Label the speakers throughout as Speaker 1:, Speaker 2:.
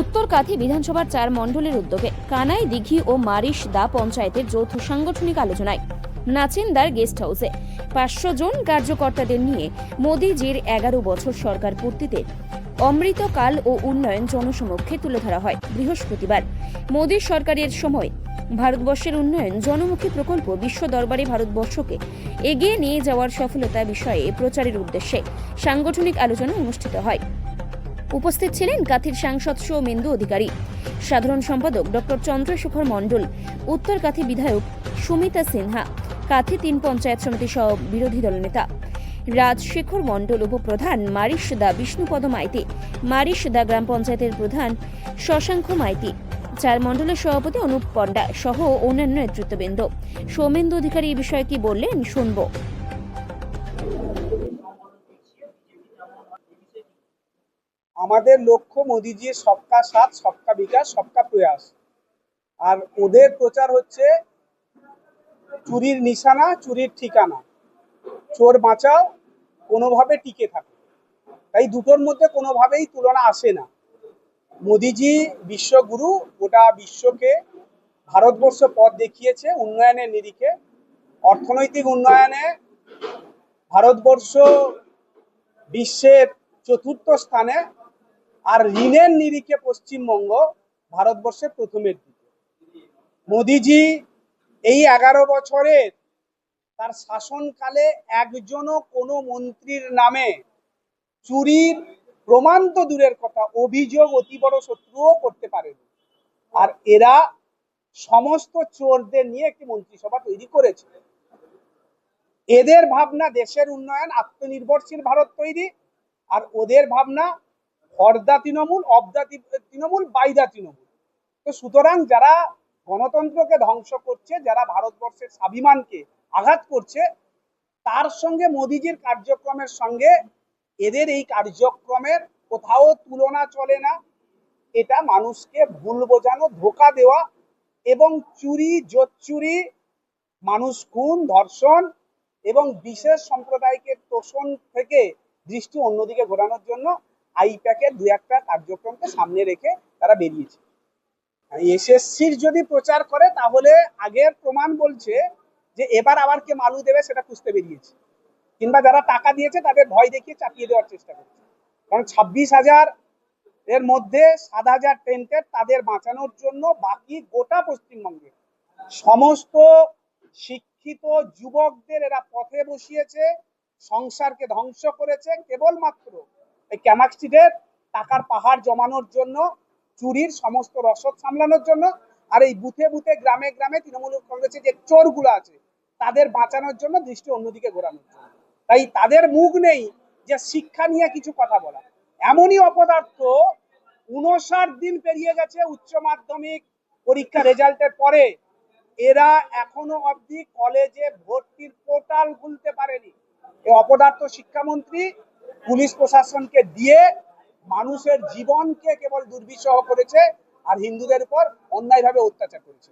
Speaker 1: উত্তর কাথি বিধানসভার চার মণ্ডলের উদ্যোগে কানাই, দিঘি ও মারিশ দা পঞ্চায়েতের যৌথ সাংগঠনিক আলোচনায়। নাচিন্দার গেস্ট হাউসে পাঁচশো জন কার্যকর্তাদের নিয়ে মোদিজির এগারো বছর সরকার পূর্তিতে অমৃতকাল ও উন্নয়ন জনসমক্ষে তুলে ধরা হয় বৃহস্পতিবার। মোদী সরকারের সময় ভারতবর্ষের উন্নয়ন জনমুখী প্রকল্প বিশ্ব দরবারে ভারতবর্ষকে এগিয়ে নিয়ে যাওয়ার সফলতা বিষয়ে প্রচারের উদ্দেশ্যে সাংগঠনিক আলোচনা অনুষ্ঠিত হয়। উপস্থিত ছিলেন কাথির সাংসদ সৌমেন্দু অধিকারী। সাধারণ সম্পাদক ডক্টর চন্দ্রশেখর মণ্ডল, উত্তর কাথি বিধায়ক সুমিতা সিনহা, কাথি তিন পঞ্চায়েত সমিতি সহ বিরোধী দলনেতা রাজশেখর মণ্ডল উপপ্রধান মারিশ দা বিষ্ণুপদ মাইতি, মারিশ দা গ্রাম পঞ্চায়েতের প্রধান শশাঙ্ক মাইতি, চার মণ্ডলের সভাপতি অনুপ পণ্ডা সহ অন্যান্য নেতৃত্ববৃন্দ। সৌমেন্দু অধিকারী এই বিষয়ে কি বললেন শুনব।
Speaker 2: আমাদের লক্ষ্য মোদিজির সবকা সাথ, সবকা বিকাশ, সবকা প্রয়াস। আর ওদের প্রচার হচ্ছে চুরির নিশানা, চুরির ঠিকানা। চোর বাঁচাও, কোনোভাবে টিকে থাকে। তাই দুটোর মধ্যে কোনোভাবেই তুলনা আসে না। মোদিজি বিশ্বগুরু, গোটা বিশ্বকে ভারতবর্ষ পথ দেখিয়েছে উন্নয়নের নিরিখে। অর্থনৈতিক উন্নয়নে ভারতবর্ষ বিশ্বের চতুর্থ স্থানে আর ঋণের নিরিখে পশ্চিমবঙ্গ ভারতবর্ষের প্রথমের দিকে। মোদিজি এই এগারো বছরের তার শাসনকালে একজনও কোনো মন্ত্রীর নামে চুরির প্রমাণ তো দূরের কথা, অভিযোগ অতি বড় শত্রুও করতে পারেনি। আর এরা সমস্ত চোরদের নিয়ে একটি মন্ত্রিসভা তৈরি করেছে। এদের ভাবনা দেশের উন্নয়ন, আত্মনির্ভরশীল ভারত তৈরি, আর ওদের ভাবনা হরদা তৃণমূল, অবদা তৃণমূল, বাইদা তৃণমূল। তো সুতরাং যারা গণতন্ত্রকে ধ্বংস করছে, যারা ভারতবর্ষের স্বাভিমানকে আঘাত করছে, তার সঙ্গে মোদিজির কার্যক্রমের সঙ্গে এদের এই কার্যক্রমের কোথাও তুলনা চলে না। এটা মানুষকে ভুল বোঝানো, ধোকা দেওয়া এবং চুরি, জোচ্চুরি, মানুষ খুন, ধর্ষণ এবং বিশেষ সম্প্রদায়কে তোষণ থেকে দৃষ্টি অন্যদিকে ঘোরানোর জন্য আইপ্যাকের দু একটা কার্যক্রমকে সামনে রেখে তারা বেরিয়েছে। এসএসসির যদি প্রচার করে, তাহলে আগের প্রমাণ বলছে যে এবার আবার কে মালু দেবে সেটা খুঁজতে বেরিয়েছে। কিংবা যারা টাকা দিয়েছে, তাদের ভয় দেখিয়ে চাপিয়ে দেওয়ার চেষ্টা করছে। কারণ ছাব্বিশ হাজার এর মধ্যে সাত হাজার টেন্টেড তাদের বাঁচানোর জন্য বাকি গোটা পশ্চিমবঙ্গে সমস্ত শিক্ষিত যুবকদের এরা পথে বসিয়েছে, সংসারকে ধ্বংস করেছে, কেবলমাত্র এই ক্যামাক্সিডের টাকার পাহাড় জমানোর জন্য, চুরির সমস্ত রসদ সামলানোর জন্য আর এই বুথে বুথে, গ্রামে গ্রামে তৃণমূল কংগ্রেসের যে চোরগুলো আছে, তাদের বাঁচানোর জন্য দৃষ্টি অন্যদিকে ঘোরানোর জন্য। তাই তাদের মুখ নেই যে শিক্ষা নিয়ে কিছু কথা বলা। এমনই অপদার্থ উনষাট দিন পেরিয়ে গেছে উচ্চ মাধ্যমিক পরীক্ষা রেজাল্টের পরে। এরা এখনও অবধি কলেজে ভর্তির পোর্টাল খুলতে পারেনি। এই অপদার্থ শিক্ষামন্ত্রী পুলিশ প্রশাসনকে দিয়ে মানুষের জীবনকে কেবল দুর্বিষহ করেছে আর হিন্দুদের উপর অন্যায়ভাবে অত্যাচার করেছে।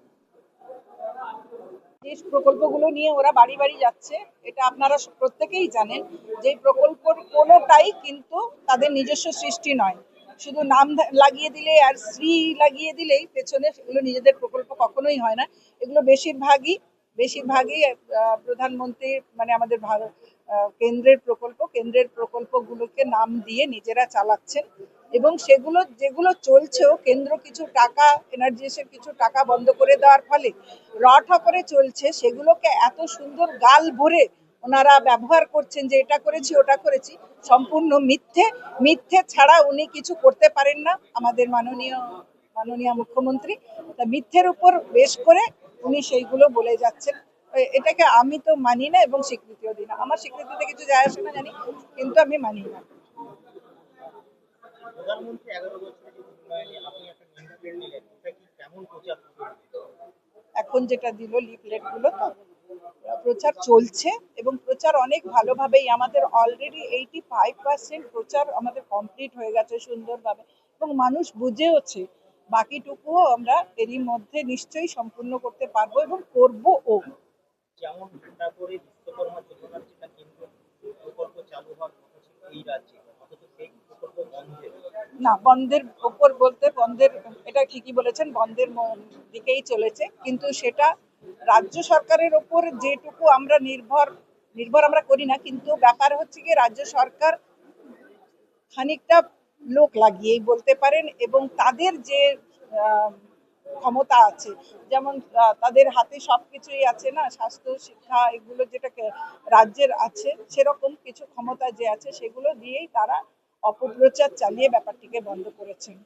Speaker 3: যে প্রকল্পগুলো নিয়ে ওরা বাড়ি বাড়ি যাচ্ছে, এটা আপনারা প্রত্যেকেই জানেন, যে প্রকল্পর কোনোটাই কিন্তু তাদের নিজস্ব সৃষ্টি নয়। শুধু নাম লাগিয়ে দিলে আর শ্রী লাগিয়ে দিলেই পেছনে এগুলো নিজেদের প্রকল্প কখনোই হয় না। এগুলো বেশিরভাগই বেশিরভাগই প্রধানমন্ত্রী মানে আমাদের ভারত কেন্দ্রের প্রকল্প, কেন্দ্রের প্রকল্পগুলোকে নাম দিয়ে নিজেরা চালাচ্ছেন এবং সেগুলো, যেগুলো চলছেও কেন্দ্র কিছু টাকা এনার্জিসের কিছু টাকা বন্ধ করে দেওয়ার ফলে রঠা করে চলছে, সেগুলোকে এত সুন্দর গাল ভরে ওনারা ব্যবহার করছেন যে এটা করেছি, ওটা করেছি, সম্পূর্ণ মিথ্যে মিথ্যে ছাড়া উনি কিছু করতে পারেন না। আমাদের মাননীয় মাননীয় মুখ্যমন্ত্রী, তা মিথ্যের উপর বেশ করে উনি সেইগুলো বলে যাচ্ছেন। এটাকে আমি তো মানি না এবং স্বীকৃতিও দিই না। আমার স্বীকৃতিতে কিছু যায় আসে না জানি কিন্তু আমি মানি না? এখন যেটা দিল লিফলেটগুলো তো প্রচার চলছে এবং প্রচার অনেক ভালোভাবেই আমাদের অলরেডি এইটি ফাইভ পার্সেন্ট প্রচার আমাদের কমপ্লিট হয়ে গেছে সুন্দরভাবে এবং মানুষ বুঝেওছে বাকিটুকুও আমরা এরই মধ্যে নিশ্চয়ই সম্পূর্ণ করতে পারব এবং করব ও
Speaker 4: যেমন ঠান্ডা করে বিশ্বকর্মা যোজনার যেটা কেন্দ্র প্রকল্প চালু হওয়ার কথা ছিল এই রাজ্যে, অথচ সেই প্রকল্প বন্ধে।
Speaker 3: না, বন্ধের ওপর বলতে বন্ধের, এটা ঠিকই বলেছেন, বন্ধের দিকেই চলেছে, কিন্তু সেটা রাজ্য সরকারের ওপর যেটুকু আমরা নির্ভর নির্ভর আমরা করি না, কিন্তু ব্যাপার হচ্ছে কি রাজ্য সরকার খানিকটা লোক লাগিয়েই বলতে পারেন এবং তাদের যে ক্ষমতা আছে। যেমন তাদের হাতে সব কিছুই আছে না? স্বাস্থ্য, শিক্ষা, এগুলো যেটাকে রাজ্যের আছে, সেরকম কিছু ক্ষমতা যে আছে, সেগুলো দিয়েই তারা অপপ্রচার চালিয়ে ব্যাপারটিকে বন্ধ করেছেন।